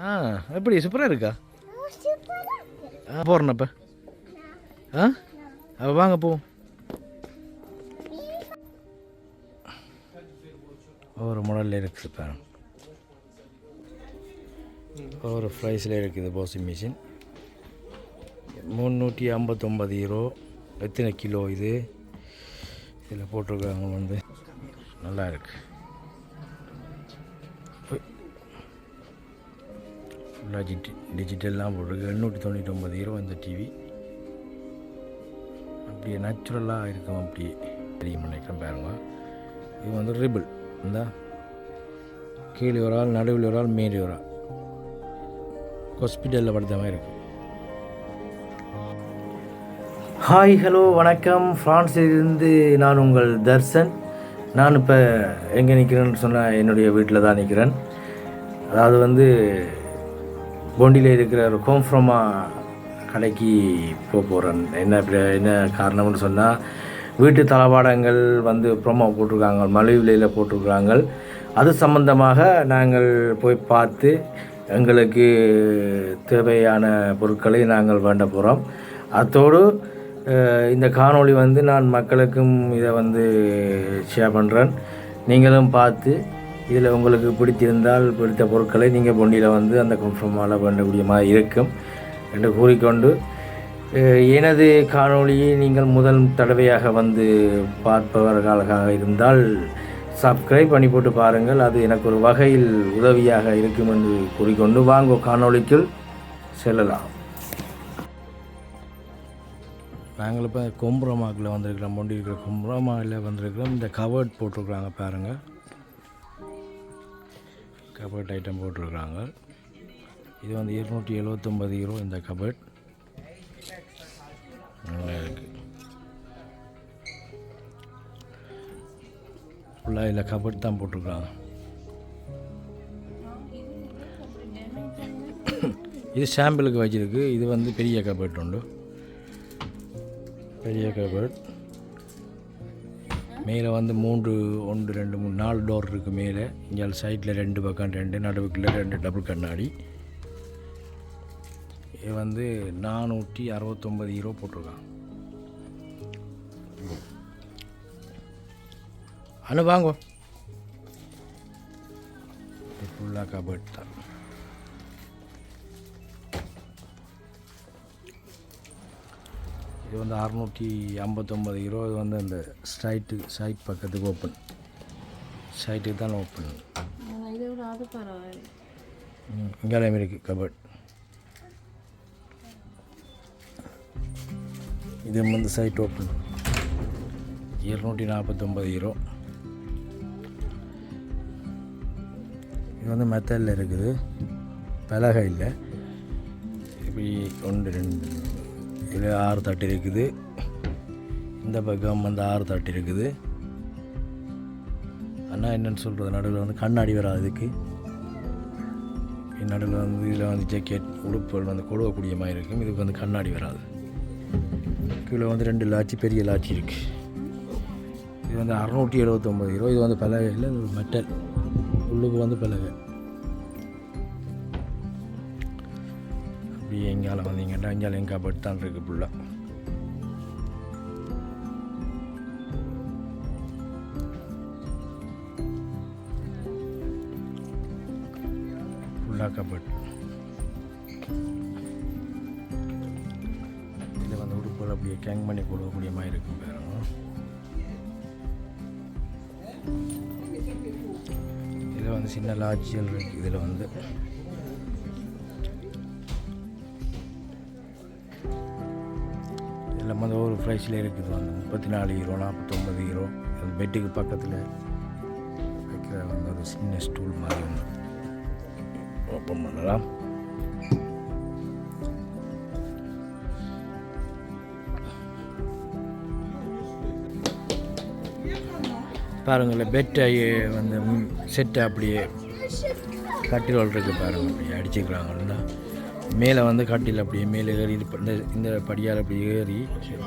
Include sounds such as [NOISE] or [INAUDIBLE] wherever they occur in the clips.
ஆ எப்படி சூப்பராக இருக்கா? ஆ போகிறேன் அப்போ. ஆ அப்போ வாங்க போவோம் ஒவ்வொரு மாடலில் இருக்குது பாருங்க ஒவ்வொரு ப்ரைஸில் இருக்குது வாஷிங் மிஷின் முந்நூற்றி ஐம்பத்தொம்பது ஹீரோ எத்தனை கிலோ இது? இதில் போட்டிருக்காங்க வந்து. நல்லா இருக்கு. ஃபுல்லாக டிஜி டிஜிட்டல்லாம் போட்டிருக்கு. எண்ணூற்றி தொண்ணூற்றி ஒம்பது ஹீரோ இந்த டிவி அப்படியே நேச்சுரலாக இருக்கும் அப்படியே. தெரியும் நினைக்கிறேன் பாருங்க. இது வந்து ரிபிள் இந்த. கீழே ஒரு ஆள் நடுவில் ஒரு ஆள் மேலே ஒரு ஆள். ஹாஸ்பிட்டலில் படுத்த மாதிரி இருக்கும் ஹாய் ஹலோ வணக்கம். ஃப்ரான்ஸிலிருந்து நான் உங்கள் தர்சன். நான் இப்போ எங்கே நிற்கிறேன்னு சொன்னால் என்னுடைய வீட்டில் தான் நிற்கிறேன் அதாவது வந்து போண்டியில் இருக்கிற ஒரு கோம்ஃப்ரோமா கடைக்கு போக போகிறேன் என்ன என்ன காரணம்னு சொன்னால் வீட்டு தளபாடங்கள் வந்து ப்ரோமோ போட்டிருக்காங்க மலிவு விலையில் போட்டிருக்கிறாங்க. அது சம்பந்தமாக நாங்கள் போய் பார்த்து எங்களுக்கு தேவையான பொருட்களை நாங்கள் வேண்ட போகிறோம் அத்தோடு இந்த காணொளி வந்து நான் மக்களுக்கும் இதை வந்து ஷேர் பண்ணுறேன் நீங்களும் பார்த்து இதில் உங்களுக்கு பிடித்திருந்தால் பிடித்த பொருட்களை நீங்கள் பொண்டியில் வந்து அந்த கன்ஃபார்மால் பண்ணக்கூடிய மாதிரி இருக்கும் என்று கூறிக்கொண்டு எனது காணொளியை நீங்கள் முதல் தடவையாக வந்து பார்ப்பவர்களாக இருந்தால் சப்ஸ்கிரைப் பண்ணி போட்டு பாருங்கள். அது எனக்கு ஒரு வகையில் உதவியாக இருக்கும் என்று கூறிக்கொண்டு வாங்க காணொளிக்குள் செல்லலாம். நாங்கள் இப்போ கொம்புரமாக்கில் வந்திருக்கிறோம் மொண்டி இருக்கிற கொம்புரமாவில் வந்திருக்கிறோம். இந்த கவர்ட் போட்டிருக்குறாங்க பாருங்கள் கபர்ட் ஐட்டம் போட்டிருக்கிறாங்க இது வந்து இருநூற்றி எழுபத்தொம்பது யூரோ இந்த கபர்ட் நல்லா இருக்குது ஃபுல்லாக இதில் கபர்ட் தான் போட்டிருக்காங்க. இது சாம்பிளுக்கு வச்சிருக்கு. இது வந்து பெரிய கபர்ட் உண்டு. பெரிய கபர்ட் மேலே வந்து மூன்று ஒன்று ரெண்டு மூணு நாலு டோர் இருக்குது மேலே. இங்கே சைட்டில் ரெண்டு பக்கம் ரெண்டு நடுவுக்குள்ள ரெண்டு டபுள் கண்ணாடி. இது வந்து நானூற்றி அறுபத்தொம்பது ஹீரோ போட்டிருக்கான் அனு வாங்கோ. ஃபுல்லாக கபட் தான். இது வந்து அறநூற்றி ஐம்பத்தொம்பது ஹீரோ இது வந்து அந்த ஸ்ட்ரைட்டு சைட் பக்கத்துக்கு ஓப்பன் சைட்டுக்கு தான் ஓப்பன் இங்கேயும் இருக்குது கபட் இது வந்து சைட் ஓப்பன் இருநூற்றி நாற்பத்தொம்பது ஹீரோ இது வந்து மெத்தடில் இருக்குது. பலகை இல்லை. இப்படி ஒன்று ரெண்டு இது ஆறு தட்டு இருக்குது. இந்த பக்கம் வந்து ஆறு தட்டு இருக்குது. ஆனால் என்னென்னு சொல்கிறது நடுவில் வந்து கண்ணாடி வராது இதுக்கு நடுவில் வந்து இதில் வந்து ஜக்கெட் உடுப்புகள் வந்து கொடுக்கக்கூடிய மாதிரி இருக்கும் இதுக்கு வந்து கண்ணாடி வராது கீழே வந்து ரெண்டு லாச்சி பெரிய லாச்சி இருக்குது இது வந்து அறநூற்றி எழுபத்தொம்பது கிலோ. இது வந்து பலகை இல்லை மெட்டல் உள்ளுக்கு வந்து பலகை. அப்படி எங்கால வந்தீங்கன்னா அங்கால எங்கே பட்டு தான் இருக்குது ஃபுல்லாக ஃபுல்லாக கபட். இதில் வந்து உடுப்புகள் அப்படியே கேங் பண்ணி கொடுக்கக்கூடிய மாதிரி இருக்கும் பாருங்க. இதில் வந்து சின்ன லாட்ஜியல் இருக்குது இதில் வந்து வந்து இருக்குது. அந்த முப்பத்தி நாலு ஹீரோ நாற்பத்தொம்பது ஹீரோ அந்த பெட்டுக்கு பக்கத்தில் வைக்கிற வந்து ஒரு சின்ன ஸ்டூல் மாதிரி ஒன்று ஓப்பன் பண்ணலாம். பாருங்களேன் பெட்டை வந்து செட்டை அப்படியே கட்டில் இருக்கு பாருங்க அப்படியே அடிச்சுக்கிறாங்கன்னா மேலே வந்து கட்டில் அப்படியே மேலே ஏறி இந்த இந்த படியால் அப்படி ஏறி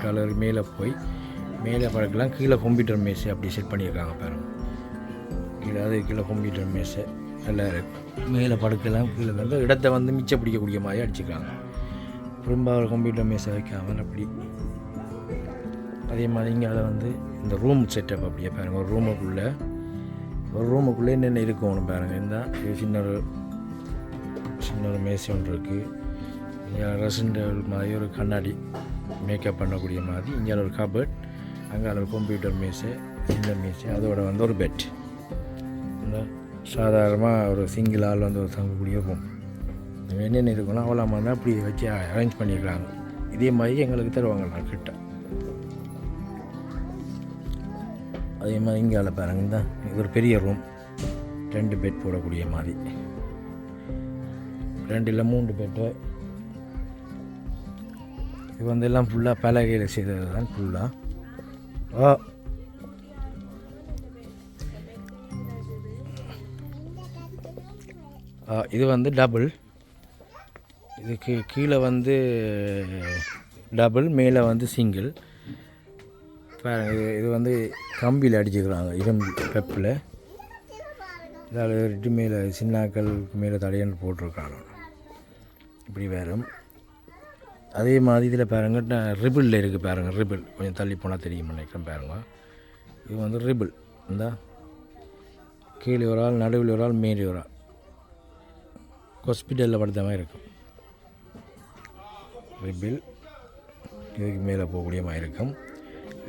கலர் மேலே போய் மேலே பறக்கலாம் கீழே கம்ப்யூட்டர் மேசை அப்படி செட் பண்ணியிருக்காங்க பாருங்கள் கீழே அது கீழே கம்ப்யூட்டர் மேசை. நல்லா இருக்குது மேலே படுக்கலாம் கீழே வந்து இடத்த வந்து மிச்சம் பிடிக்கக்கூடிய மாதிரி அடிச்சுக்கிறாங்க. ரொம்ப ஒரு கம்ப்யூட்டர் மேசை வைக்காமல் அப்படி. அதே மாதிரி இங்கே அதை வந்து இந்த ரூம் செட்டப் அப்படியே பாருங்கள் ஒரு ரூமுக்குள்ளே ஒரு ரூமுக்குள்ளே என்னென்ன இருக்கணும் பாருங்கள் இந்த சின்ன ஒரு சின்ன ஒரு மேசை ஒன்று இருக்குது இங்கே மாதிரி ஒரு கண்ணாடி மேக்கப் பண்ணக்கூடிய மாதிரி. இங்கே ஒரு கபர்ட் அங்கே ஒரு கம்ப்யூட்டர் மேசை இந்த மேசை அதோட வந்து ஒரு பெட் சாதாரணமாக ஒரு சிங்கிள் ஆள் வந்து ஒரு தங்கக்கூடிய ரூம் என்னென்ன இருக்கணும் அவ்வளோ மாதிரி தான் அப்படி வச்சு அரேஞ்ச் பண்ணியிருக்காங்க இதே மாதிரி எங்களுக்கு தருவாங்க நான் கிட்ட. அதே மாதிரி இங்கே பாருங்க தான் இது ஒரு பெரிய ரூம் ரெண்டு பெட் போடக்கூடிய மாதிரி. ரெண்டு இல்லை மூன்று பெட்டு இது வந்து எல்லாம் ஃபுல்லாக பலகையில் செய்தது தான் ஃபுல்லாக ஆ, இது வந்து டபுள் இதுக்கு கீழே வந்து டபுள் மேலே வந்து சிங்கிள் பாருங்கள் இது இது வந்து கம்பியில் அடிச்சுக்கிறாங்க இரும்பு பெப்பில் இதால் ரெட்டு மேலே சின்னாக்கள் மேலே தடையன்னு போட்டிருக்காங்க. இப்படி வேறும். அதே மாதிரி இதில் பாருங்க ரிபிளில் இருக்குது பாருங்க ரிபிள் கொஞ்சம் தள்ளி போனால் தெரியும் நினைக்கிறேன் பாருங்க. இது வந்து ரிபிள் இந்த. கீழே ஒரு ஆள் நடுவில் ஒரு ஆள் மேலே ஒரு ஆள். ஹாஸ்பிட்டலில் படுத்த மாதிரி இருக்கும் ரிபிள் இதுக்கு மேலே போகக்கூடிய மாதிரி இருக்கும்.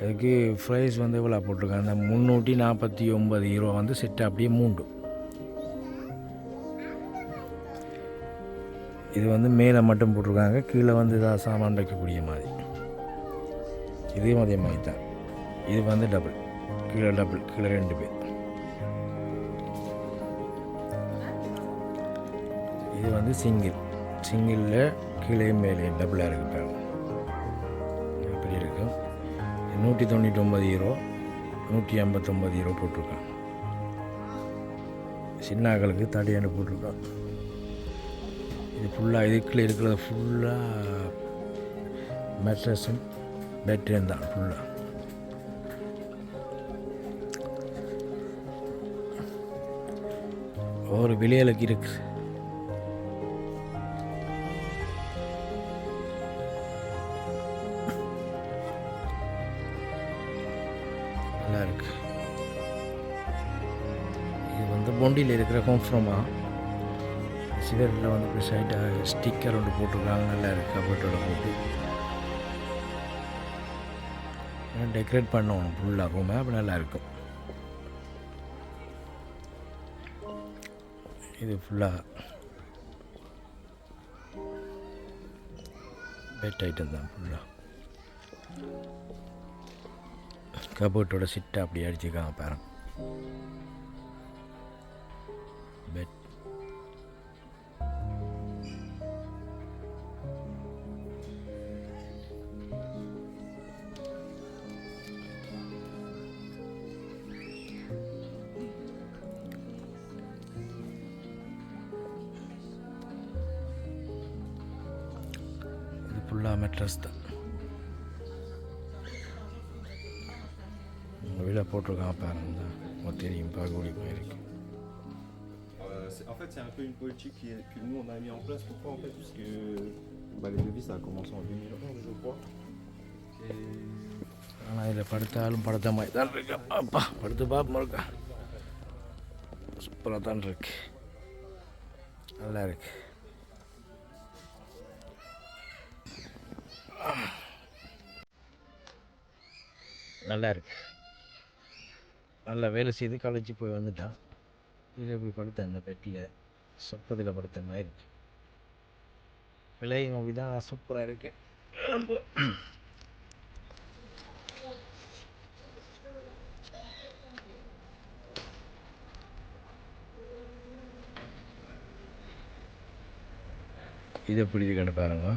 இதுக்கு ப்ரைஸ் வந்து இவ்வளோ போட்டிருக்காங்க? அந்த முந்நூற்றி நாற்பத்தி ஒம்பது ஹீரோ வந்து செட்டு அப்படியே மூண்டு இது வந்து மேலே மட்டும் போட்டிருக்காங்க. கீழே வந்து இதாக சாமான் வைக்கக்கூடிய மாதிரி. இதே அதே மாதிரி தான் இது வந்து டபுள் கீழே டபுள் கீழே ரெண்டு பேர். இது வந்து சிங்கிள் சிங்கிளில் கீழே மேலேயும் டபுளாக இருக்கு பாருங்க இப்படி இருக்கும் நூற்றி தொண்ணூற்றி ஒம்பது ஹீரோ நூற்றி ஐம்பத்தொம்பது ஹீரோ போட்டிருக்கான் சின்னாக்களுக்கு தடியான போட்டிருக்கான் இது ஃபுல்லாக இதுக்குள்ளே இருக்கிறது ஃபுல்லாக மெட்ரஸும் பெட்ரூம் தான் ஃபுல்லாக ஒரு விலையிலக்கு இருக்குது நல்லா இருக்கு. இது வந்து பொண்டியில் இருக்கிற ஹோம் ஹோம்ஃப்ரமா சிகரெட்டில் வந்து இப்படி சைட்டாக ஸ்டிக்கர் ஒன்று போட்டிருக்காங்க. நல்லா இருக்குது கபட்டோட போட்டு. டெக்கரேட் பண்ணணும் ஃபுல்லாக ரூமை அப்போ நல்லாயிருக்கும் இது ஃபுல்லாக பெட் ஐட்டம் தான் ஃபுல்லாக கபோர்ட்டோட சிட்டை அப்படி அடிச்சுக்காங்க பாருங்கள் politique qui que nous on a mis en place. Pourquoi en fait Parce que euh, bah, les devis ça a commencé en 2011, je crois. Et ஆனால் இதில் படுத்தாலும் படுத்த மாதிரி தான் இருக்கு அப்பா படுத்து பார்ப்போம் இருக்கா சூப்பராக தான் இருக்கு நல்லா இருக்கு நல்லா இருக்கு நல்லா வேலை செய்து காலேஜ் போய் வந்துட்டான் இதில் போய் படுத்தேன் அந்த பெட்டியில். சொற்பதில் படுத்த மாதிரி விலை விலையும் சூப்பராக இருக்கு. இது எப்படி இருக்குன்னு பாருங்க.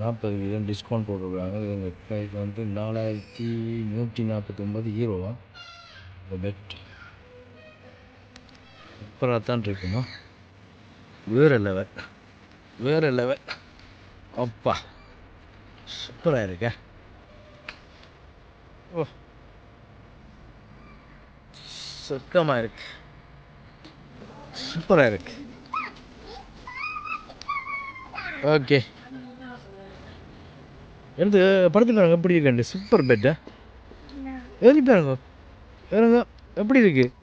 நாற்பது வீதம் டிஸ்கவுண்ட் போட்டிருக்காங்க. இவங்க வந்து நாலாயிரத்தி நூற்றி நாற்பத்தொம்பது ஹீரோவா இந்த பெட் சூப்பராக தான் இருக்குமா? வேறு லெவல். வேறு லெவல். அப்பா. சூப்பராக இருக்கே. ஓ. சொக்கமாக இருக்கு. சூப்பராக இருக்கு. ஓகே. எடுத்து படுத்துட்டாங்க எப்படி இருக்கேன் சூப்பர் பெட்டா? ஏறி பாருங்க ஏறுங்க. எப்படி இருக்கு? ஆ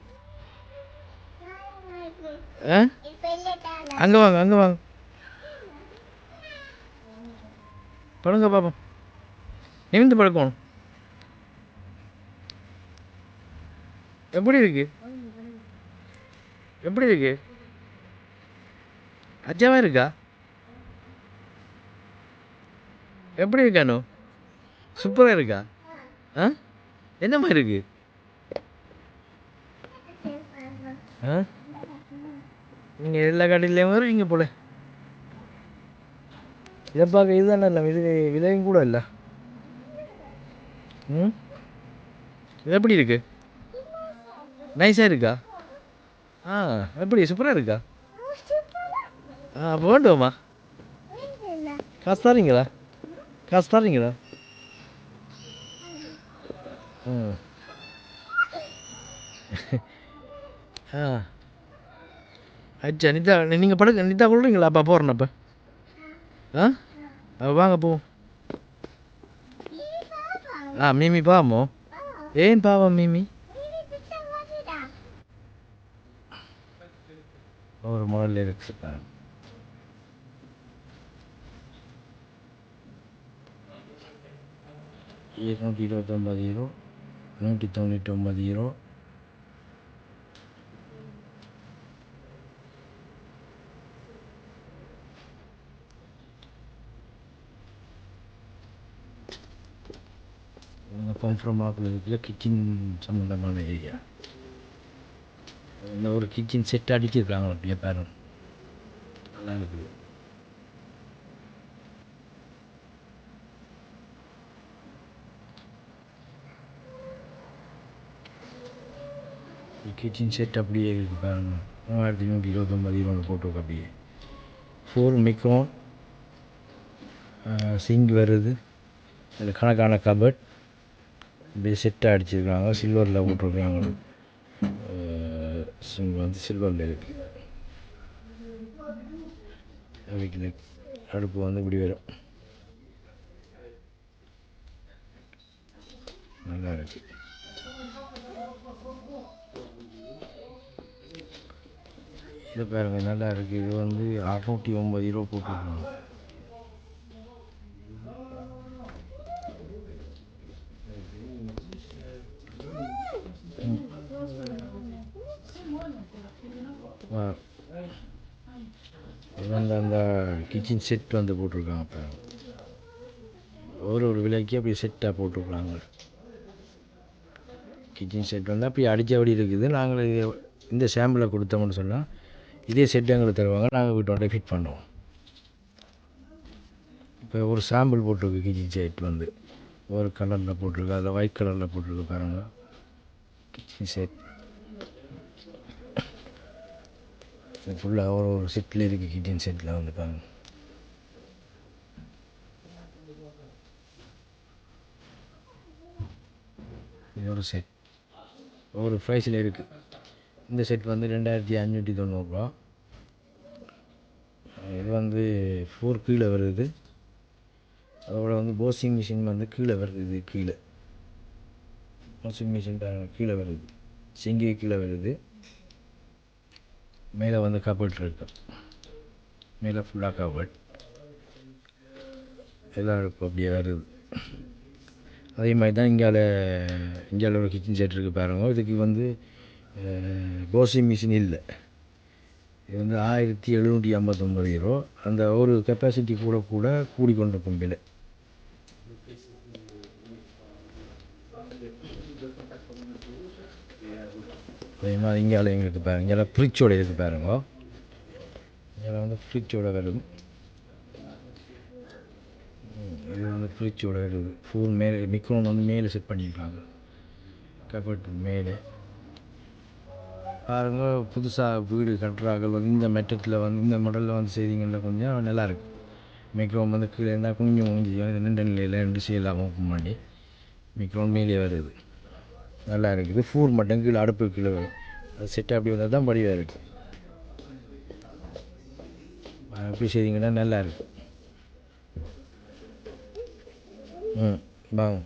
அங்கே வாங்க அங்கே வாங்க. படுங்க பாப்போம். நிமிந்து படுக்கணும். எப்படி இருக்கு? எப்படி இருக்கு? அஜாவா இருக்கா? எப்படி இருக்கானோ சூப்பராக இருக்கா? ஆ? என்ன மாதிரி இருக்கு? ஆ? நீங்கள் எல்லா கடையிலையும் வருவீங்க போல இதை பார்க்க இதுதானே இல்லை இது விலையும் கூட இல்லை. ம்? இது எப்படி இருக்கு? நைஸாக இருக்கா? ஆ எப்படி சூப்பராக இருக்கா? ஆ அப்போ வேண்டுமா காசு தரீங்களா? காசு தரீங்களா? ம். [LAUGHS] ஆ. அச்சா நிதா நீங்கள் படுக்க நிதா கொள்றீங்களா அப்பா போகிறேன் அப்போ. ஆ? அப்போ வாங்க போவோம் ஆ மிமி பாவமோ? ஏன் பாவம் மிமி? ஒரு மாடல் இருக்கு இருநூற்றி இருபத்தொம்பது ஈரோ நூற்றி தொண்ணூற்றி ஒம்பது ஹீரோ கன்ஃபார்ம் ஆகுறதுக்குள்ள கிச்சன் சம்மந்தமான ஏரியா இந்த ஒரு கிச்சன் செட் அடிச்சிருக்காங்க அப்படியே பேரன் நல்லா இருக்குது. கிச்சன் செட் அப்படியே இருக்கு பாருங்க. மூவாயிரத்தி நூற்றி இருபத்தொம்பது இருபது போட்டிருக்கு அப்படியே. ஃபோர் மிக்ரோன் சிங்க் வருது. அதில் கணக்கான கபட் அப்படியே செட்டாக அடிச்சிருக்காங்க சில்வரில் போட்டிருக்காங்க வந்து சில்வரில் இருக்குது வீட்டில் அடுப்பு வந்து இப்படி வரும். நல்லா இருக்கு. இது பாருங்க நல்லா இருக்குது இது வந்து அறநூற்றி ஒம்பது ரூபா போட்டிருக்காங்க ஆ. இது வந்து அந்த கிச்சன் செட் வந்து போட்டிருக்காங்க இப்போ ஒரு ஒரு விலைக்கு அப்படி செட்டாக போட்டிருக்குறாங்க. கிச்சன் செட் வந்து அப்படி அடித்தபடி இருக்குது. நாங்கள் இது இந்த சாம்பிளை கொடுத்தோம்னு சொன்னால் இதே செட் எங்களுக்கு தருவாங்க. நாங்கள் வீட்டோட ஃபிட் பண்ணுவோம். இப்போ ஒரு சாம்பிள் போட்டிருக்கு கிச்சன் செட் வந்து. ஒரு கலரில் போட்டிருக்கு. அதில் ஒயிட் கலரில் போட்டிருக்கு பாருங்கள் கிச்சன் செட் ஃபுல்லாக ஒரு ஒரு செட்டில் இருக்குது கிச்சன் செட்டில் வந்து பாருங்கள் ஒரு செட் ஒரு ப்ரைஸில் இருக்குது இந்த செட் வந்து ரெண்டாயிரத்தி அஞ்சூற்றி தொண்ணூறுரூவா இது வந்து ஃபோர் கீழே வருது. அதோட வந்து வாஷிங் மிஷின் வந்து கீழே வருது. கீழே. வாஷிங் மிஷின் கீழே வருது. சிங்கி கீழே வருது. மேலே வந்து கபட் இருக்கு. மேலே ஃபுல்லாக கபட் எல்லாம் இப்போ அப்படியே வருது. அதே மாதிரி தான் இங்கால இந்தியாவில் ஒரு கிச்சன் செட் இருக்குது பாருங்க. இதுக்கு வந்து வாஷிங் மிஷின் இல்லை. இது வந்து ஆயிரத்தி எழுநூற்றி ஐம்பத்தொம்பது யூரோ அந்த ஒரு கெப்பாசிட்டி கூட கூட கூடிக்கொண்டிருக்கும் விலை. அதே மாதிரி இங்கால எங்களுக்கு பாருங்க. இங்கே ஃப்ரிட்ஜோட இருக்குது பாருங்க. இங்கே வந்து ஃப்ரிட்ஜோட வரும் ம், ஃப்ரிட்ஜோட வருது ஃபுல் மேலே மிக்ரோன் வந்து மேலே செட் பண்ணியிருக்காங்க. கபட் மேலே. பாருங்க புதுசாக வீடு கட்டுறாங்க வந்து இந்த மெட்டத்தில் வந்து இந்த மாடலில் வந்து செய்திங்கன்னா கொஞ்சம் நல்லாயிருக்கு. மிக்ரோன் வந்து கீழே இருந்தால் கொஞ்சம் கொஞ்சம் நின்ற நிலையில் ரெண்டு செய்யலாம் ஓப்பன் பண்ணி. மிக்ரோன் மேலே வருது. நல்லா இருக்குது ஃபூர் மட்டும் கீழே அடுப்பு கீழே வரும். அது செட் அப்படி வந்தால் தான் படிவாக இருக்குது அப்படி செய்திங்கன்னா நல்லா இருக்குது ம் வாங்க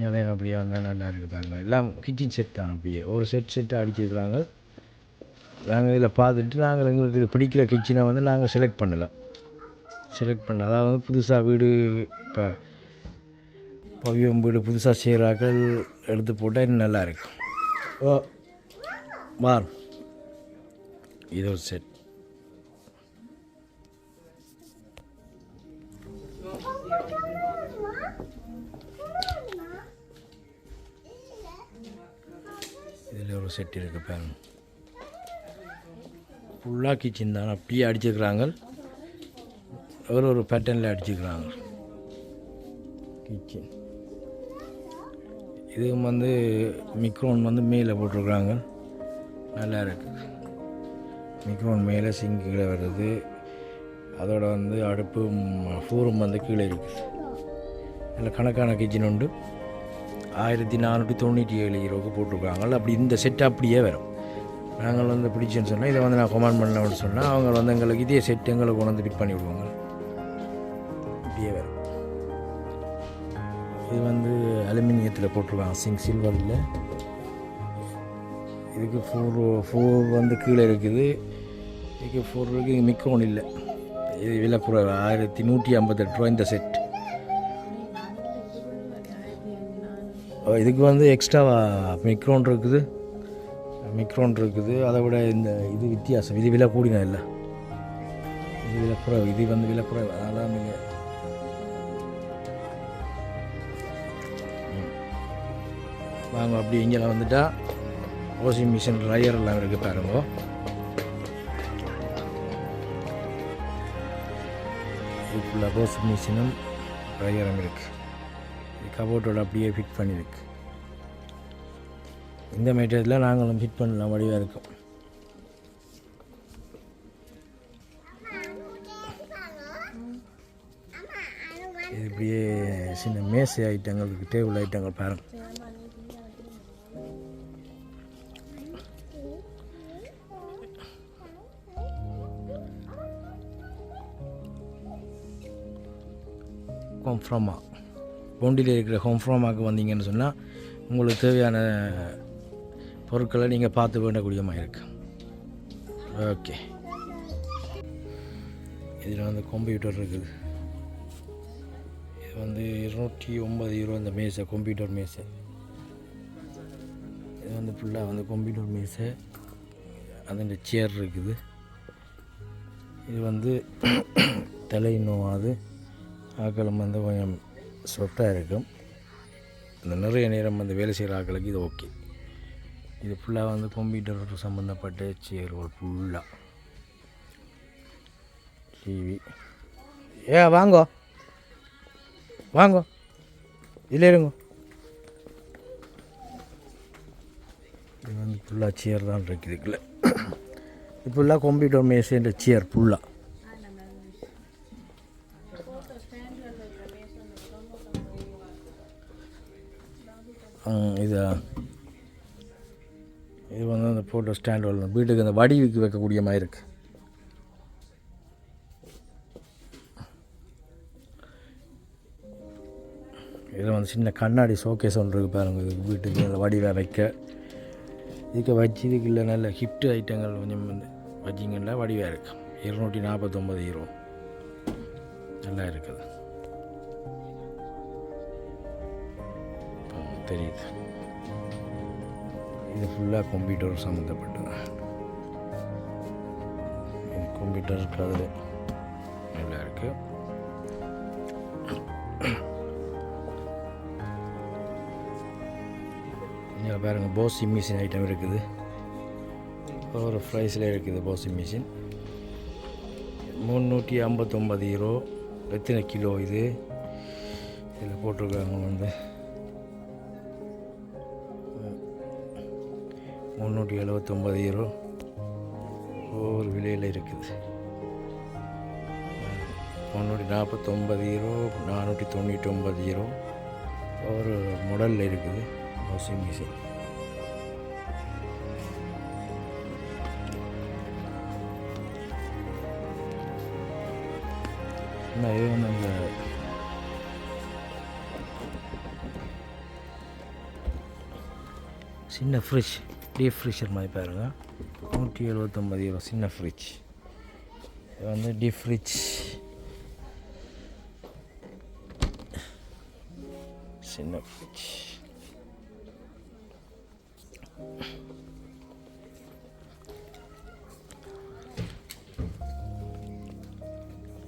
நிலையம் அப்படியே வந்தால் நல்லா இருக்குது எல்லாம் கிச்சன் செட் தான் அப்படியே. ஒரு செட் செட்டாக அடிச்சிருக்கிறாங்க நாங்கள் இதில் பார்த்துட்டு நாங்கள் எங்களுக்கு இது பிடிக்கிற கிச்சனை வந்து நாங்கள் செலக்ட் பண்ணலாம். செலக்ட் பண்ண அதாவது புதுசாக வீடு இப்போ பவியம் வீடு புதுசாக செய்கிறாக்கள் எடுத்து போட்டால் இன்னும் நல்லா இருக்கும். ஓ வார் இது ஒரு செட் செட் இருக்கு பாருங்க. ஃபுல்லாக கிச்சன் தான். அப்படியே அடிச்சுக்கிறாங்க. ஒரு ஒரு பேட்டர்னில் அடிச்சுக்கிறாங்க. கிச்சன் இது வந்து மிக்ரோன் வந்து மேலே போட்டிருக்கிறாங்க. நல்லா இருக்குது மிக்ரோன் மேலே சிங்க் கீழே வருது. அதோட வந்து அடுப்பு ஃபோரும் வந்து கீழே இருக்குது. இதில் கணக்கான கிச்சன் உண்டு. ஆயிரத்தி நானூற்றி தொண்ணூற்றி ஏழு ஹீரோக்கு போட்டிருக்காங்க. அப்படி இந்த செட் அப்படியே வரும். நாங்கள் வந்து பிடிச்சேன்னு சொன்னால் இதை வந்து நான் கமெண்ட் பண்ணலன்னு சொன்னால் அவங்க வந்து எங்களுக்கு இதே செட் எங்களுக்கு கொண்டு வந்து ஃபிட் பண்ணி விடுவாங்க அப்படியே வரும். இது வந்து அலுமினியத்தில் போட்டிருக்காங்க. சிங் சில்வரில். இதுக்கு ஃபோர் ஃபோர் வந்து கீழே இருக்குது. இதுக்கு ஃபோர் இருக்குது மிக்ரோன் இல்லை. இது விலை குறை ஆயிரத்தி நூற்றி ஐம்பத்தெட்டு ரூபா இந்த செட் இதுக்கு வந்து எக்ஸ்ட்ரா மிக்ரோன் இருக்குது. மிக்ரோன் இருக்குது. அதை விட இந்த இது வித்தியாசம். இது விலை கூடினா இல்லை. இது விலை குறைவு. இது வந்து விலை குறைவு. அதனால் வாங்க அப்படி இங்கெல்லாம் வந்துட்டால் வாஷிங் மிஷின் ட்ரையர் எல்லாம் இருக்குது பாருங்க. இது ஃபுல்லாக வாஷிங் மிஷினும் ட்ரையரும் இருக்குது கபோர்டோட அப்படியே ஃபிட் பண்ணியிருக்கு. இந்த மெட்டீரியலில் நாங்களும் ஃபிட் பண்ணலாம் வடிவாக இருக்கும். இது இப்படியே சின்ன மேசை ஐட்டங்கள் இருக்குது டேபிள் ஐட்டங்கள் பாருங்கள் கொம்ஃப்ரமா பொண்டியில் இருக்கிற ஹோம் ஹோம்ஃப்ரோமாக்கு வந்தீங்கன்னு சொன்னால் உங்களுக்கு தேவையான பொருட்களை நீங்கள் பார்த்து வேண்டக்கூடியமாக இருக்குது ஓகே இதில் வந்து கம்ப்யூட்டர் இருக்குது. இது வந்து இருநூற்றி ஒம்பது யூரோ இந்த மேசை கம்ப்யூட்டர் மேசை இது வந்து ஃபுல்லாக வந்து கம்ப்யூட்டர் மேசை அதில் சேர் இருக்குது. இது வந்து [COUGHS] தலை நோவாது ஆக்களம் வந்து கொஞ்சம் சொட்டாக இருக்கும். இந்த நிறைய நேரம் வந்து வேலை செய்கிற ஆக்களுக்கு இது ஓகே. இது ஃபுல்லாக வந்து கம்ப்யூட்டர் சம்மந்தப்பட்ட சேர்கள் ஃபுல்லாக டிவி ஏ வாங்கோ. வாங்கோ. இல்லை இருங்க. இது வந்து ஃபுல்லாக சேர் தான் இருக்குது. இதுக்குள்ள இது ஃபுல்லாக கம்ப்யூட்டர் மேசேன்ற சேர் ஃபுல்லாக இது. இது வந்து அந்த ஃபோட்டோ ஸ்டாண்ட் வரணும் வீட்டுக்கு அந்த வடிவுக்கு வைக்கக்கூடிய மாதிரி இருக்குது இதில் வந்து சின்ன கண்ணாடி ஷோகேஸ் ஒன்று இருக்குது பாருங்க. இது வீட்டுக்கு அந்த வடிவை வைக்க. இதுக்கு வச்சு இல்லை நல்ல ஹிஃப்ட் ஐட்டங்கள் கொஞ்சம் வந்து வச்சிங்கன்னா வடிவாக இருக்குது இருநூற்றி நாற்பத்தொம்பது ஹீரோ நல்லா இருக்குது. தெரியுது. இது ஃபுல்லாக கம்ப்யூட்டர் சம்மந்தப்பட்டது. இது கம்ப்யூட்டர் இருக்குது அதில் நல்லா இருக்குது இங்கே பாருங்க போசி மிஷின் ஐட்டம் இருக்குது. ஒரு ப்ரைஸில் இருக்குது போசி மிஷின் முந்நூற்றி ஐம்பத்தொம்பது ஈரோ எத்தனை கிலோ இது? இதில் போட்டிருக்காங்க வந்து. இரநூற்றி எழுபத்தொம்பது ஹீரோ ஒவ்வொரு விலையில் இருக்குது. முந்நூற்றி நாற்பத்தொம்பது ஹீரோ நானூற்றி தொண்ணூற்றி ஒம்பது ஈரோ ஒரு மாடலில் இருக்குது. வாஷிங் மிஷின் என்ன இது வந்து அந்த சின்ன ஃப்ரிட்ஜ் டீப் ஃப்ரிட்ஜர் மாதிரி பாருங்கள் நூற்றி எழுபத்தொம்பது யூரோ சின்ன ஃப்ரிட்ஜ் இது வந்து டீப் ஃப்ரிட்ஜ் சின்ன ஃப்ரிட்ஜ்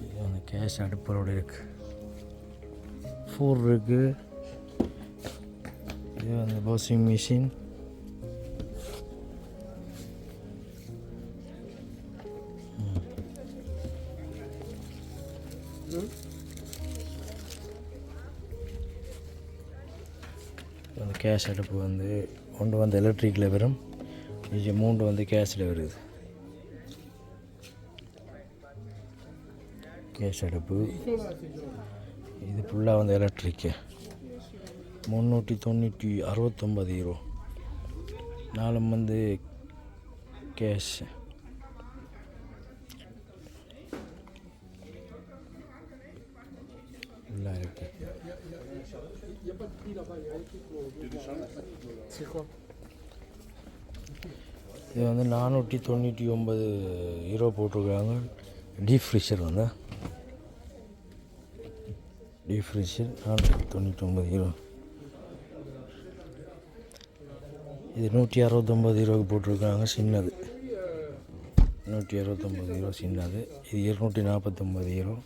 இது வந்து கேஷ் அடுப்பரோடு இருக்கு. ஃபோர் இருக்குது இது வந்து வாஷிங் மிஷின் அந்த கேஷ் அடுப்பு வந்து ஒன்று வந்து எலக்ட்ரிக்கில் வரும். இது மூன்று வந்து கேஷில் வருது. கேஷ் அடுப்பு. இது ஃபுல்லாக வந்து எலக்ட்ரிக்கு முந்நூற்றி தொண்ணூற்றி அறுபத்தொம்பது ஹீரோ நாலும் வந்து கேஷ் ஃபுல்லாக இருக்குது இது நூற்றி தொண்ணூற்றி ஒம்பது ஹீரோ போட்டிருக்காங்க. டீப் ஃப்ரிஷர் வந்து டீப் ஃப்ரிஷர் நானூற்றி தொண்ணூற்றி ஒம்பது ஹீரோ இது நூற்றி அறுபத்தொம்பது ஹீரோக்கு போட்டிருக்காங்க சின்னது. நூற்றி அறுபத்தொம்பது ஹீரோ சின்னது. இது இருநூற்றி நாற்பத்தொம்பது ஹீரோ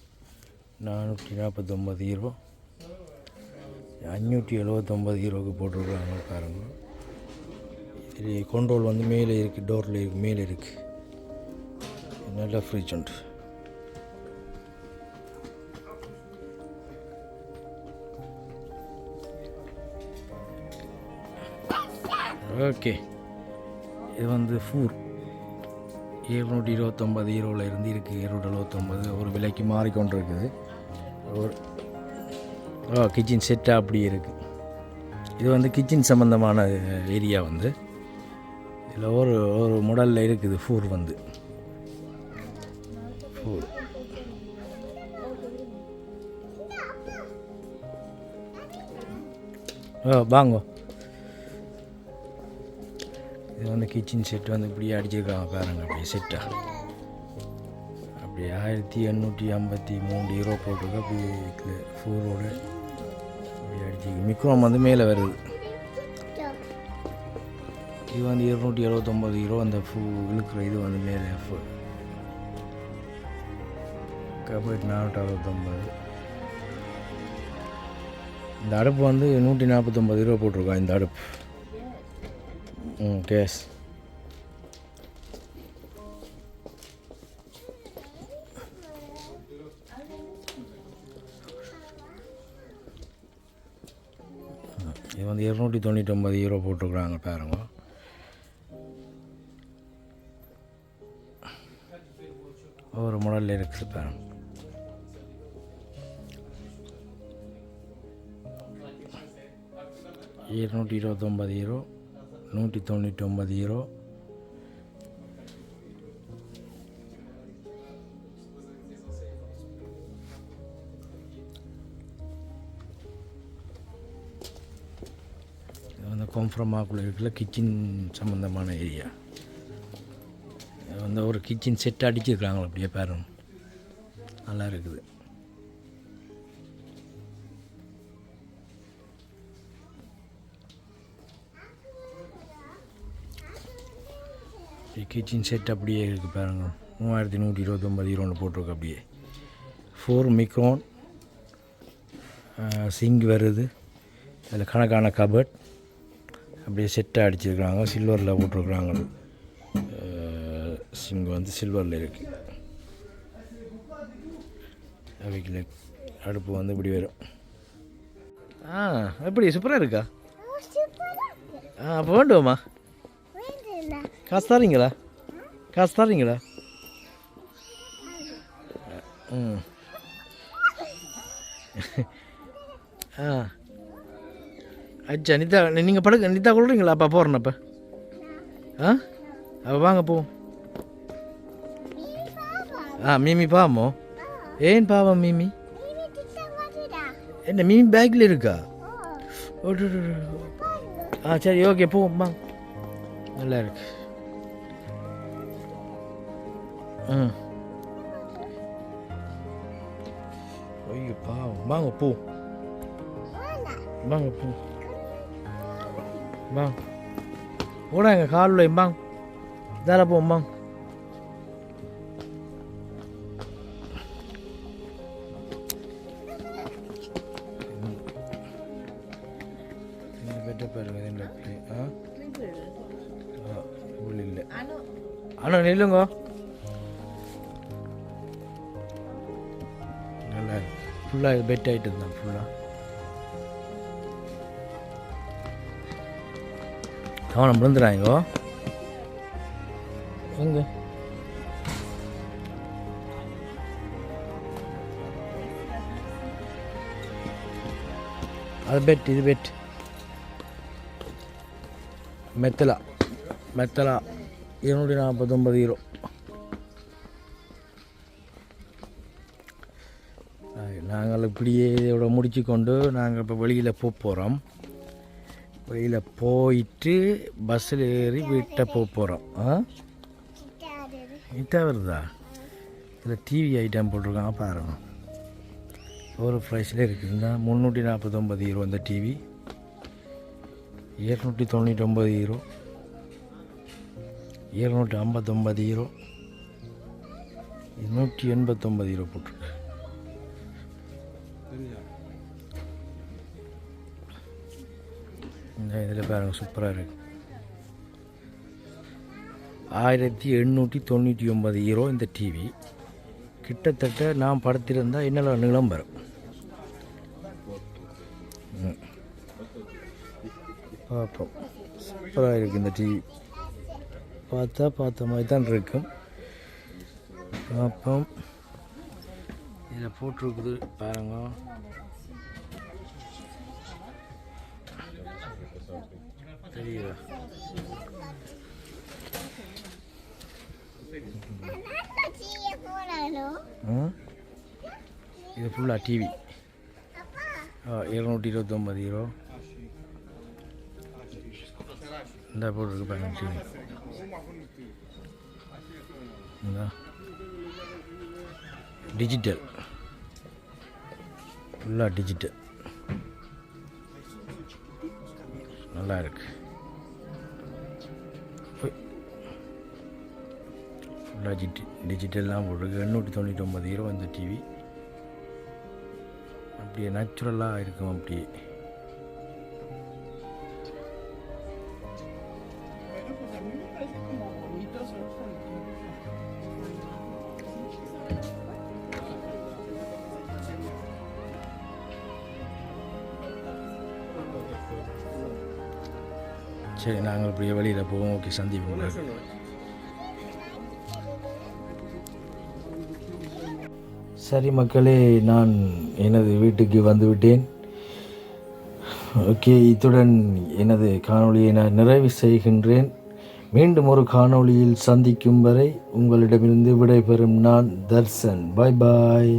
நானூற்றி நாற்பத்தொம்பது ஹீரோ அஞ்சூற்றி எழுபத்தொம்பது ஹீரோக்கு போட்டிருக்காங்க பாருங்கள் இது கண்ட்ரோல் வந்து மேலே இருக்குது டோரில் இருக்குது மேலே இருக்குது நல்ல ஃப்ரிட்ஜ் உண்டு ஓகே இது வந்து ஃபூர் எழுநூற்றி இருபத்தொம்பது ஈரோவில் இருந்து இருக்குது இருநூற்றி எழுபத்தொம்பது ஒரு விலைக்கு மாறிக்கொண்டு இருக்குது ஒரு கிச்சன் செட்டாக அப்படி இருக்குது இது வந்து கிச்சன் சம்மந்தமான ஏரியா வந்து. இதில் ஒரு ஒரு முடலில் இருக்குது ஃபூர் வந்து. ஃபூர். ஓ வாங்கோ. இது வந்து கிச்சன் செட் வந்து இப்படியே அடிச்சிருக்காங்க பாருங்க அப்படியே செட்டாக அப்படியே ஆயிரத்தி எண்ணூற்றி ஐம்பத்தி மூணு ஹீரோ போட்டிருக்கு அப்படி ஃபோரோட அப்படி அடிச்சிருக்கு. மிக்ரோம் வந்து மேலே வருது. இது வந்து இருநூற்றி எழுபத்தொம்பது ஹீரோ அந்த ஃபூ இழுக்கிற இது வந்து மேலே ஃபு- கபட் நானூற்றி அறுபத்தொம்பது. இந்த அடுப்பு வந்து நூற்றி நாற்பத்தொம்பது ஹீரோ போட்டிருக்கோம் இந்த அடுப்பு. ம் கேஸ். இது வந்து இருநூற்றி தொண்ணூற்றி ஒம்பது ஹீரோ போட்டிருக்குறாங்க பாருங்கள் ஒரு மாடலில் இருக்குது பாருங்க. இருநூற்றி இருபத்தொம்பது ஹீரோ நூற்றி தொண்ணூற்றி ஒம்பது ஹீரோ. இது வந்து கொம்ஃப்ரமாக்குள்ளே இருக்குல்ல கிச்சன் சம்மந்தமான ஏரியா வந்து ஒரு கிச்சன் செட் அடிச்சிருக்காங்களா அப்படியே பாருங்க. நல்லா இருக்குது. கிச்சன் செட் அப்படியே இருக்குது பாருங்க. மூவாயிரத்தி நூற்றி இருபத்தொம்பது ஹீரோன்னு போட்டிருக்கு அப்படியே. ஃபோர் மிக்ரோன் சிங்க் வருது. அதில் கணக்கான கபட் அப்படியே செட்டாக அடிச்சிருக்கிறாங்க. சில்வரில் போட்டிருக்குறாங்க. இங்கே வந்து சில்வரில் இருக்குது அவைக்கில் அடுப்பு வந்து இப்படி வரும். ஆ எப்படி? சூப்பராக இருக்கா? ஆ அப்போ வேண்டுவோம்மா காசு தரீங்களா? காசு தரீங்களா? ம். ஆ. அச்சா நிதா நீங்கள் படுக்க நிதா கொள்றீங்களா? அப்பா போகிறேன் அப்போ. ஆ? அப்போ வாங்க போவோம் Ah, ஆ மீமி பாவமோ? ஏன் பாவம் மீமி என்ன மீமி பேக்கில் இருக்கா? ஆ சரி ஓகே போம்மா நல்லா இருக்கு. ம். ஐயோ பாவம். வாங்க போ வாங்க போ வாங்க. ஓடாங்க காலில் வாங்க. இதால போவோம் நில்லுங்க. நல்லா ஃபுல்லாக பெட் ஆகிட்டு தான் ஃபுல்லாக கவனம் விழுந்துறாங்கோ. எங்க? அது பெட் இது பெட் மெத்தலா மெத்தலா. இருநூற்றி நாற்பத்தொம்பது ஹீரோ நாங்கள் இப்படியே இதோட முடிச்சு கொண்டு நாங்கள் இப்போ வெளியில் போக போகிறோம் வெளியில் போயிட்டு பஸ்ஸில் ஏறி வீட்டை போக போகிறோம் ஆ? இட்டா வருதா? இதில் டிவி ஐட்டம் போட்டிருக்காங்க பாருங்க. ஒரு ப்ரைஸில் இருக்குதுங்க முந்நூற்றி நாற்பத்தொம்பது ஹீரோ இந்த டிவி இரநூற்றி தொண்ணூற்றொம்பது ஹீரோ இருநூற்றி ஐம்பத்தொம்பது ஹீரோ நூற்றி எண்பத்தொம்பது ஹீரோ போட்டிருக்கு. இந்த இதில் பாருங்கள் சூப்பராக இருக்கு. ஆயிரத்தி எண்ணூற்றி தொண்ணூற்றி ஒன்பது ஹீரோ இந்த டிவி கிட்டத்தட்ட நான் படுத்திருந்தால் என்னெல்லாம் நிலம் வரும்? பார்ப்போம். சூப்பராக இருக்குது இந்த டிவி பார்த்தா பார்த்த மாதிரி தான் இருக்கும். அப்போ இதில் போட்டிருக்குது பாருங்க. தெரியுதா? இது ஃபுல்லாக டிவி இரநூத்தி இருபத்தொம்பது ஹீரோ இந்த போட்டிருக்கு பாருங்க டிவி டிஜிட்டல் ஃபுல்லாக டிஜிட்டல் நல்லா இருக்கு. ஃபுல்லாக டிஜி டிஜிட்டல்லாம் போட்டிருக்கு எண்ணூற்றி தொண்ணூற்றி ஒம்பது ஹீரோ இந்த டிவி அப்படியே நேச்சுரலாக இருக்கும் அப்படியே. அப்படியே வழியில் போவோம். ஓகே சந்திப்போம் சரி மக்களே நான் எனது வீட்டுக்கு வந்துவிட்டேன் ஓகே இத்துடன் எனது காணொளியை நான் நிறைவு செய்கின்றேன். மீண்டும் ஒரு காணொளியில் சந்திக்கும் வரை உங்களிடமிருந்து விடைபெறும் நான் தர்சன். பாய் பாய்